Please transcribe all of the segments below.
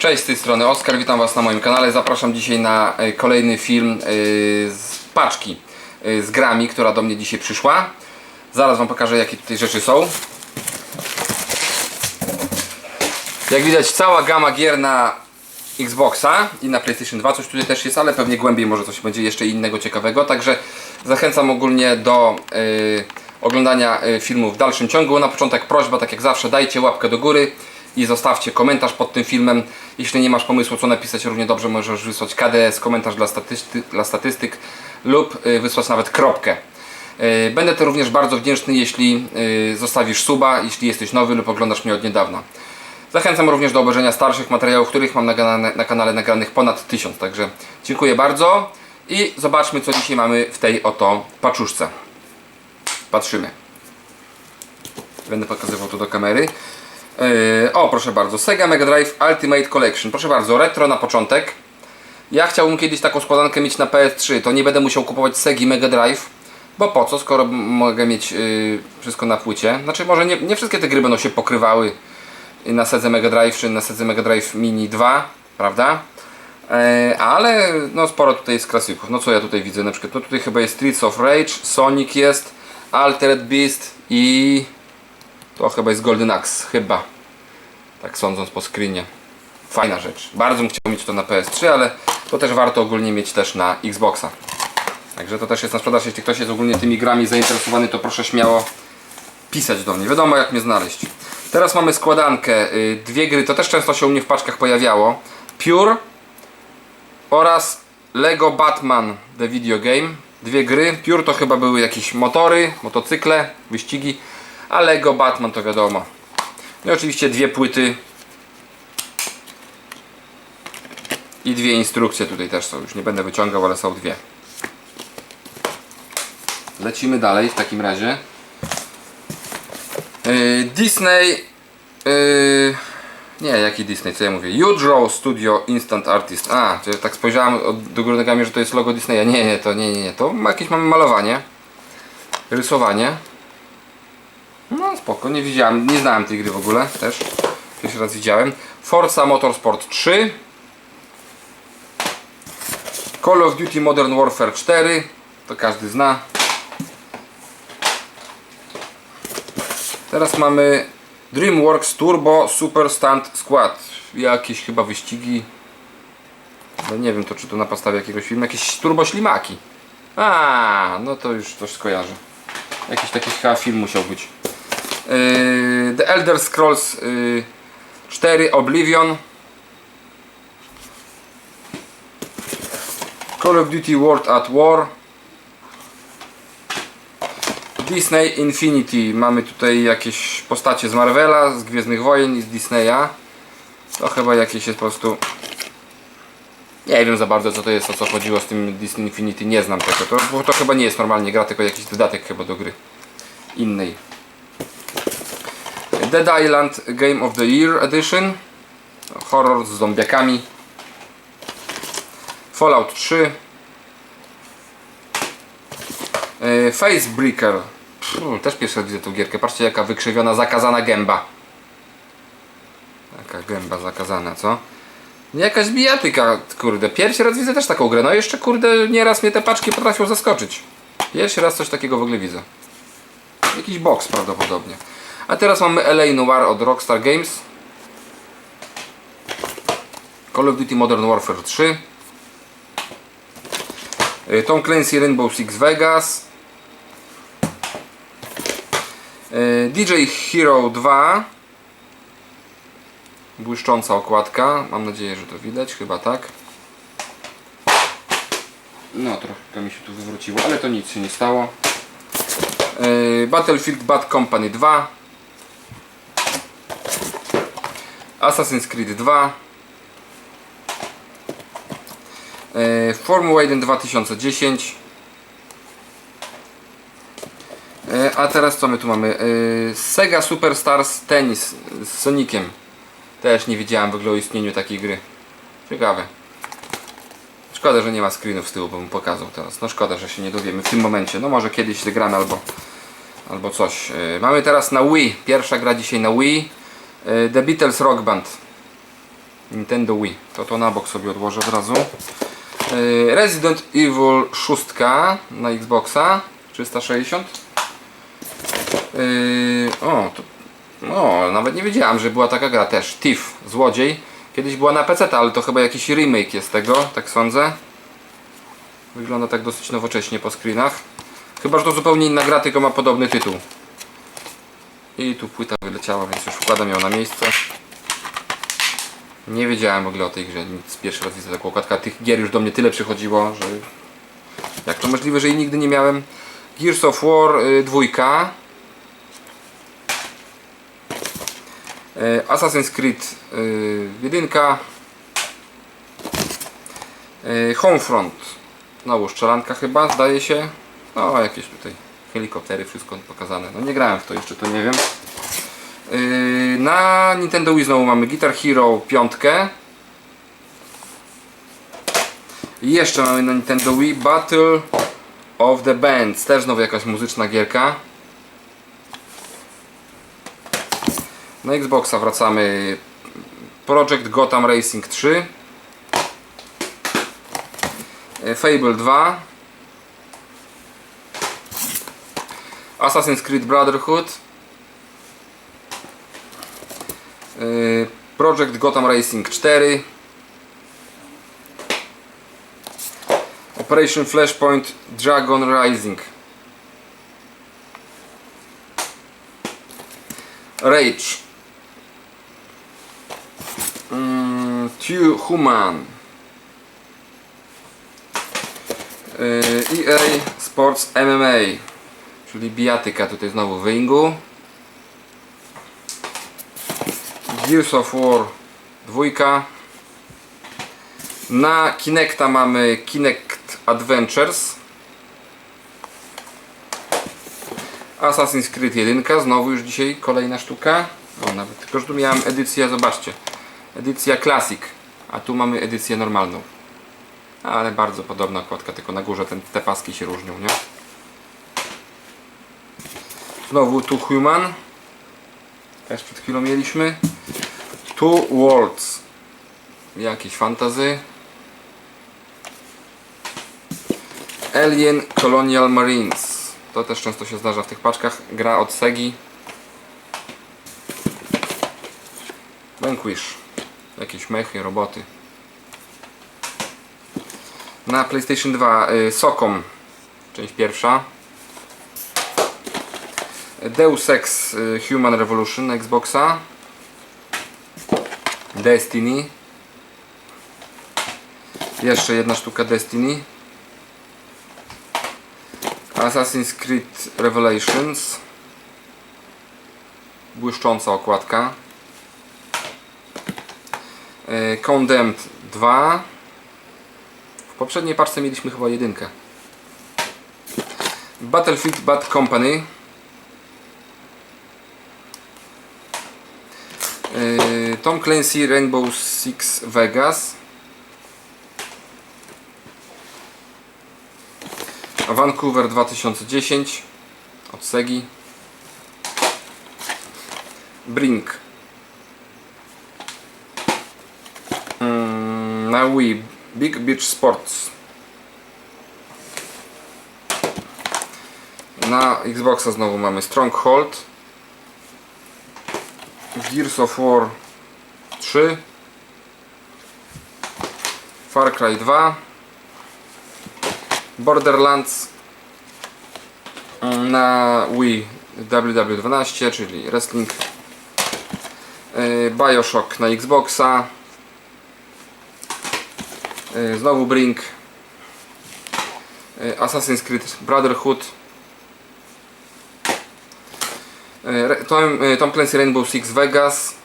Cześć, z tej strony Oskar, witam Was na moim kanale. Zapraszam dzisiaj na e, kolejny film e, z paczki e, z grami, która do mnie dzisiaj przyszła. Zaraz Wam pokażę, jakie tutaj rzeczy są. Jak widać, cała gama gier na Xboxa i na PlayStation 2, coś tutaj też jest, ale pewnie głębiej może coś będzie jeszcze innego ciekawego. Także zachęcam ogólnie do oglądania filmu w dalszym ciągu. Na początek prośba, tak jak zawsze, dajcie łapkę do góry i zostawcie komentarz pod tym filmem. Jeśli nie masz pomysłu, co napisać, równie dobrze możesz wysłać KDS, komentarz dla, statysty, dla statystyk lub y, wysłać nawet kropkę. Y, Będę to również bardzo wdzięczny, jeśli y, zostawisz suba, jeśli jesteś nowy lub oglądasz mnie od niedawna. Zachęcam również do obejrzenia starszych materiałów, których mam na, na, na kanale nagranych ponad 1000. Także dziękuję bardzo i zobaczmy, co dzisiaj mamy w tej oto paczuszce. Patrzymy. Będę pokazywał to do kamery. Yy, o, proszę bardzo, Sega Mega Drive Ultimate Collection. Proszę bardzo, retro na początek. Ja chciałbym kiedyś taką składankę mieć na PS3, to nie będę musiał kupować Segi Mega Drive, bo po co, skoro mogę mieć yy, wszystko na płycie. Znaczy, może nie, nie wszystkie te gry będą się pokrywały na Sedze Mega Drive czy na Sedze Mega Drive Mini 2, prawda? E, ale no sporo tutaj jest klasyków. No co ja tutaj widzę? Na przykład no tutaj chyba jest Streets of Rage, Sonic jest, Altered Beast i to chyba jest Golden Axe, chyba. Tak sądząc po screenie. Fajna rzecz. Bardzo bym chciał mieć to na PS3, ale to też warto ogólnie mieć też na Xboxa. Także to też jest na sprzedaż. Jeśli ktoś jest ogólnie tymi grami zainteresowany, to proszę śmiało pisać do mnie. Wiadomo jak mnie znaleźć. Teraz mamy składankę. y, Dwie gry, to też często się u mnie w paczkach pojawiało. Pure oraz Lego Batman The Video Game. Dwie gry. Pure to chyba były jakieś motory, motocykle, wyścigi, a Lego Batman to wiadomo. No i oczywiście dwie płyty i dwie instrukcje tutaj też są. Już nie będę wyciągał, ale są dwie. Lecimy dalej w takim razie. Yy, Disney. Yy, nie, jaki Disney, co ja mówię? Udrow Studio Instant Artist. A, tak spojrzałem od, do góry nogami, że to jest logo Disneya. Nie, nie, to nie, nie, nie. To jakieś mamy malowanie, rysowanie. Spoko, nie widziałem, nie znałem tej gry w ogóle też. Pierwszy raz widziałem. Forza Motorsport 3. Call of Duty Modern Warfare 4. To każdy zna. Teraz mamy DreamWorks Turbo Super Stunt Squad. Jakieś chyba wyścigi. No nie wiem to czy to na podstawie jakiegoś filmu. Jakieś turbo ślimaki. A, no to już coś skojarzę. Jakiś taki chyba film musiał być. Yy, The Elder Scrolls yy, 4 Oblivion. Call of Duty World at War. Disney Infinity. Mamy tutaj jakieś postacie z Marvela, z Gwiezdnych Wojen i z Disneya. To chyba jakieś jest po prostu... Nie wiem za bardzo co to jest, o co chodziło z tym Disney Infinity, nie znam tego. To, bo to chyba nie jest normalnie gra, tylko jakiś dodatek chyba do gry innej. Dead Island Game of the Year Edition. Horror z zombiakami. Fallout 3. Yy, Facebreaker. Pff, też pierwszy raz widzę tą gierkę. Patrzcie jaka wykrzywiona, zakazana gęba. Jaka gęba zakazana, co? Jakaś bijatyka, kurde. Pierwszy raz widzę też taką grę. No jeszcze, kurde, nieraz mnie te paczki potrafią zaskoczyć. Pierwszy raz coś takiego w ogóle widzę. Jakiś box prawdopodobnie. A teraz mamy LA Noir od Rockstar Games. Call of Duty Modern Warfare 3. Y, Tom Clancy Rainbow Six Vegas. Y, DJ Hero 2. Błyszcząca okładka. Mam nadzieję, że to widać. Chyba tak. No, trochę mi się tu wywróciło, ale to nic się nie stało. Y, Battlefield Bad Company 2. Assassin's Creed 2. E, Formuła 1 2010 E, A teraz co my tu mamy? E, Sega Superstars Tennis z Soniciem Też nie wiedziałem w ogóle o istnieniu takiej gry. Ciekawe. Szkoda, że nie ma screenów z tyłu, bo bym pokazał teraz. No szkoda, że się nie dowiemy w tym momencie. No może kiedyś zagramy albo Albo coś. E, Mamy teraz na Wii. Pierwsza gra dzisiaj na Wii The Beatles Rock Band Nintendo Wii. To to na bok sobie odłożę od razu. Yy, Resident Evil 6 na Xboxa 360. Yy, o, to, nawet nie wiedziałem, że była taka gra też. Thief, złodziej. Kiedyś była na PC, ale to chyba jakiś remake jest tego, tak sądzę. Wygląda tak dosyć nowocześnie po screenach. Chyba, że to zupełnie inna gra, tylko ma podobny tytuł. I tu płyta wyleciała, więc już wkładam ją na miejsce. Nie wiedziałem w ogóle o tej grze, nic pierwszy raz widzę taką okładkę. Tych gier już do mnie tyle przychodziło, że... Jak to możliwe, że jej nigdy nie miałem? Gears of War y, dwójka. Y, Assassin's Creed y, jedynka. Y, Homefront. Znowu strzelanka chyba, zdaje się. No, jakieś tutaj helikoptery, wszystko pokazane. No nie grałem w to jeszcze, to nie wiem. Yy, na Nintendo Wii znowu mamy Guitar Hero 5. I jeszcze mamy na Nintendo Wii Battle of the Bands. Też znowu jakaś muzyczna gierka. Na Xboxa wracamy Project Gotham Racing 3. Yy, Fable 2. Assassin's Creed Brotherhood. Yy, Project Gotham Racing 4 Operation Flashpoint Dragon Rising. Rage. Mm, Two Human. Yy, EA Sports MMA czyli bijatyka tutaj znowu w ringu. Gears of War 2 na Kinecta mamy Kinect Adventures. Assassin's Creed 1 znowu już dzisiaj kolejna sztuka. O, nawet, tylko że tu miałem edycję, zobaczcie. Edycja Classic a tu mamy edycję normalną. Ale bardzo podobna okładka, tylko na górze ten, te paski się różnią, nie? Znowu tu Human. Też przed chwilą mieliśmy. Two Worlds. Jakieś fantazy. Alien Colonial Marines. To też często się zdarza w tych paczkach. Gra od Segi. Vanquish. Jakieś mechy, roboty. Na PlayStation 2 y, Sokom część pierwsza Deus Ex y, Human Revolution Xboxa Destiny. Jeszcze jedna sztuka Destiny. Assassin's Creed Revelations. Błyszcząca okładka. E, Condemned 2 w poprzedniej paczce mieliśmy chyba jedynkę. Battlefield Bad Company Yy, Tom Clancy Rainbow Six Vegas. Vancouver 2010 od Segi. Brink. Mm, na Wii Big Beach Sports. Na Xboxa znowu mamy Stronghold. Gears of War 3 Far Cry 2 Borderlands mm, na Wii WW12 czyli Wrestling. Yy, Bioshock na Xboxa. Yy, znowu Brink. Yy, Assassin's Creed Brotherhood. Tom, Tom Clancy Rainbow Six Vegas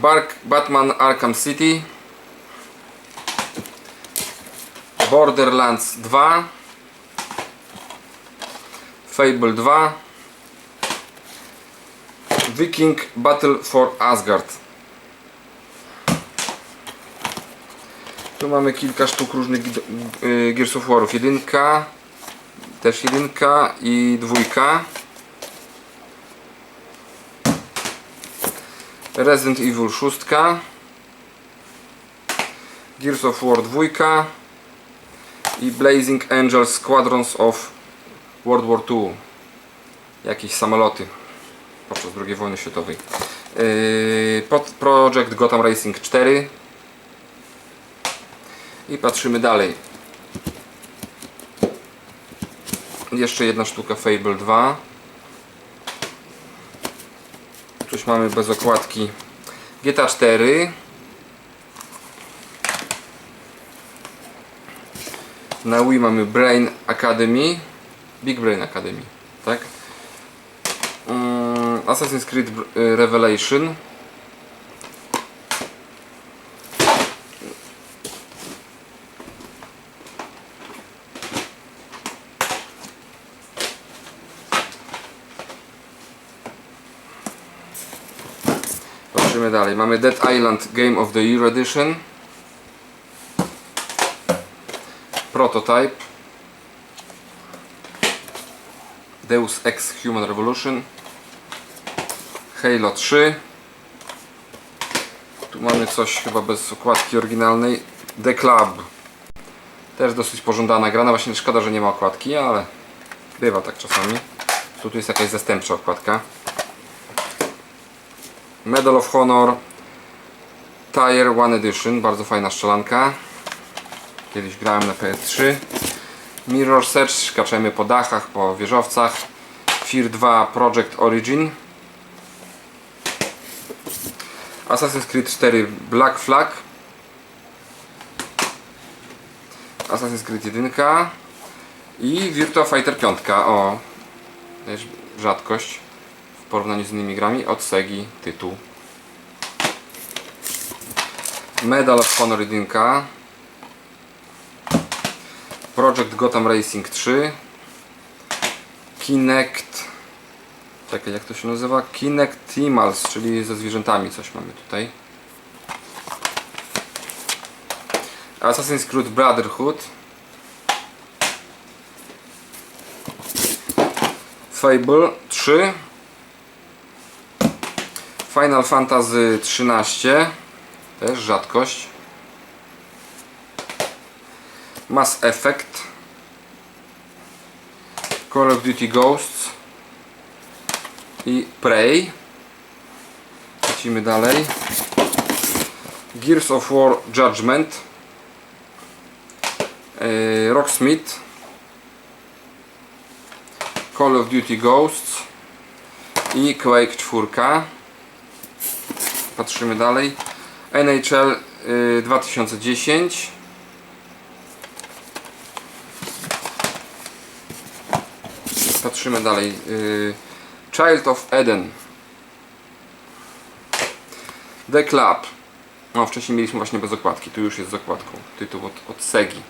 Bark, Batman Arkham City Borderlands 2 Fable 2 Viking Battle for Asgard Tu mamy kilka sztuk różnych y, Gears of Warów. Jedynka, też jedynka i dwójka. Resident Evil 6. Gears of War 2 i Blazing Angels Squadrons of World War II. Jakieś samoloty podczas II wojny światowej. Yy, pod Project Gotham Racing 4 i patrzymy dalej. Jeszcze jedna sztuka Fable 2. Coś mamy bez okładki. GTA 4. Na Wii mamy Brain Academy. Big Brain Academy, tak? Mm, Assassin's Creed y, Revelation. Dalej. Mamy Dead Island Game of the Year Edition. Prototype. Deus Ex Human Revolution. Halo 3. Tu mamy coś chyba bez okładki oryginalnej. The Club. Też dosyć pożądana gra. No właśnie szkoda, że nie ma okładki, ale bywa tak czasami. Tu jest jakaś zastępcza okładka. Medal of Honor Tire One Edition, bardzo fajna strzelanka. Kiedyś grałem na PS3. Mirror Search, skaczemy po dachach, po wieżowcach. Fear 2 Project Origin. Assassin's Creed 4 Black Flag. Assassin's Creed 1 i Virtua Fighter 5. O, rzadkość w porównaniu z innymi grami od Segi tytuł. Medal of Honor 1 Project Gotham Racing 3 Kinect Czekaj, jak to się nazywa? Kinect Timals, czyli ze zwierzętami coś mamy tutaj. Assassin's Creed Brotherhood Fable 3 Final Fantasy 13 też rzadkość. Mass Effect. Call of Duty Ghosts. I Prey. Lecimy dalej. Gears of War Judgment. Yy, Rocksmith. Call of Duty Ghosts. I Quake 4 patrzymy dalej. NHL y, 2010 patrzymy dalej y, Child of Eden. The Club. No wcześniej mieliśmy właśnie bez okładki tu już jest z okładką. Tytuł od, od Segi.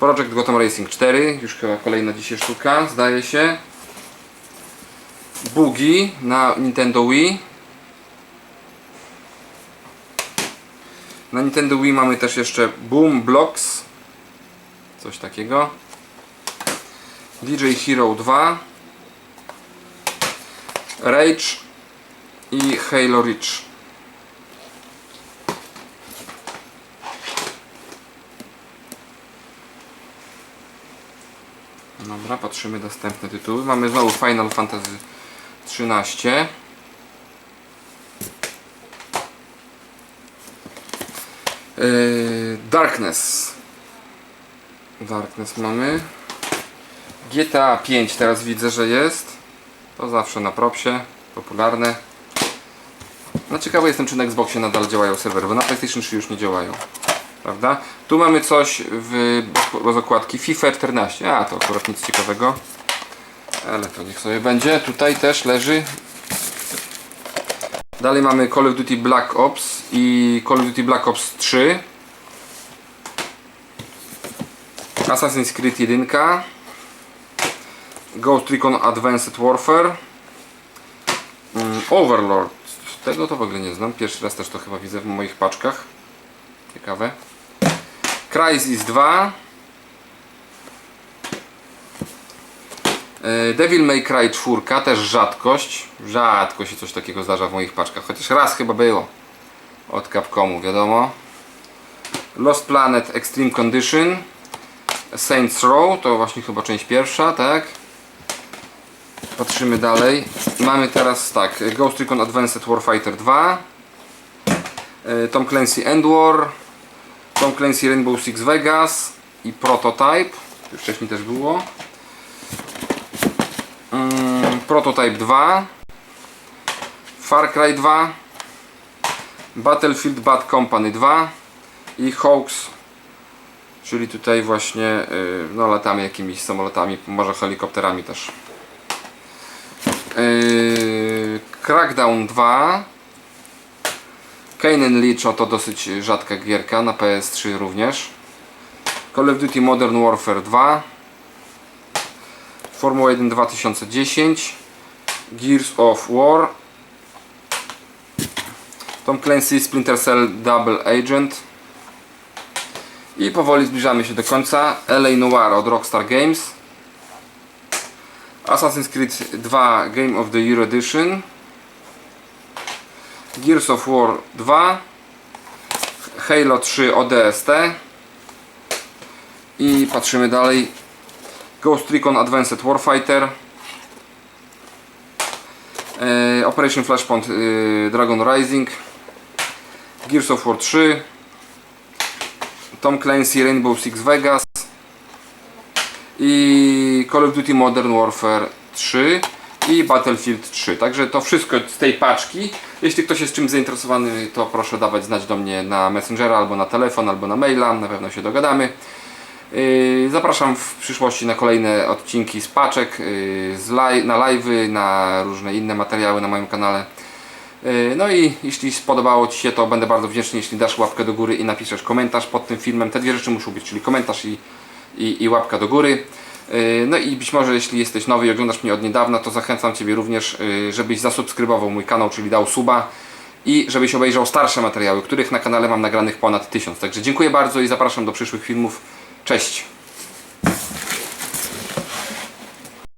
Project Gotham Racing 4 już chyba kolejna dzisiaj sztuka zdaje się. Boogie na Nintendo Wii Na Nintendo Wii mamy też jeszcze Boom Blocks. Coś takiego. DJ Hero 2 Rage i Halo Reach. Dobra, patrzymy następne tytuły. Mamy znowu Final Fantasy 13 Darkness. Darkness mamy. GTA 5 teraz widzę, że jest. To zawsze na propsie. Popularne. No ciekawy jestem, czy na Xboxie nadal działają serwery, bo na PlayStation 3 już nie działają. Prawda? Tu mamy coś w, bez okładki. FIFA 14. A, to akurat nic ciekawego. Ale to niech sobie będzie. Tutaj też leży Dalej mamy Call of Duty Black Ops i Call of Duty Black Ops 3 Assassin's Creed 1 Ghost Recon Advanced Warfare. Mm, Overlord. Tego to w ogóle nie znam, pierwszy raz też to chyba widzę w moich paczkach. Ciekawe. Crysis 2 Devil May Cry 4, też rzadkość. Rzadko się coś takiego zdarza w moich paczkach, chociaż raz chyba było. Od Capcomu, wiadomo. Lost Planet Extreme Condition. Saints Row, to właśnie chyba część pierwsza, tak? Patrzymy dalej. Mamy teraz tak, Ghost Recon Advanced Warfighter 2. yy, Tom Clancy End War. Tom Clancy Rainbow Six Vegas i Prototype. To wcześniej też było. Prototype 2. Far Cry 2. Battlefield Bad Company 2 i Hawks, czyli tutaj właśnie yy, no latamy jakimiś samolotami, może helikopterami też. Yy, Crackdown 2 Kane o to dosyć rzadka gierka, na PS3 również. Call of Duty Modern Warfare 2 Formuła 1 2010 Gears of War. Tom Clancy Splinter Cell Double Agent. I powoli zbliżamy się do końca. LA Noir od Rockstar Games. Assassin's Creed 2 Game of the Year Edition. Gears of War 2 Halo 3 ODST i patrzymy dalej Ghost Recon Advanced Warfighter e, Operation Flashpoint e, Dragon Rising Gears of War 3 Tom Clancy Rainbow Six Vegas i Call of Duty Modern Warfare 3 i Battlefield 3. Także to wszystko z tej paczki. Jeśli ktoś jest czymś zainteresowany, to proszę dawać znać do mnie na Messengera, albo na telefon, albo na maila. Na pewno się dogadamy. Yy, Zapraszam w przyszłości na kolejne odcinki z paczek, yy, z live, na live'y, na różne inne materiały na moim kanale. Yy, No i jeśli spodobało Ci się, to będę bardzo wdzięczny, jeśli dasz łapkę do góry i napiszesz komentarz pod tym filmem. Te dwie rzeczy muszą być, czyli komentarz i, i, i łapka do góry. No i być może jeśli jesteś nowy i oglądasz mnie od niedawna, to zachęcam Ciebie również, żebyś zasubskrybował mój kanał, czyli dał suba i żebyś obejrzał starsze materiały, których na kanale mam nagranych ponad 1000. Także dziękuję bardzo i zapraszam do przyszłych filmów. Cześć!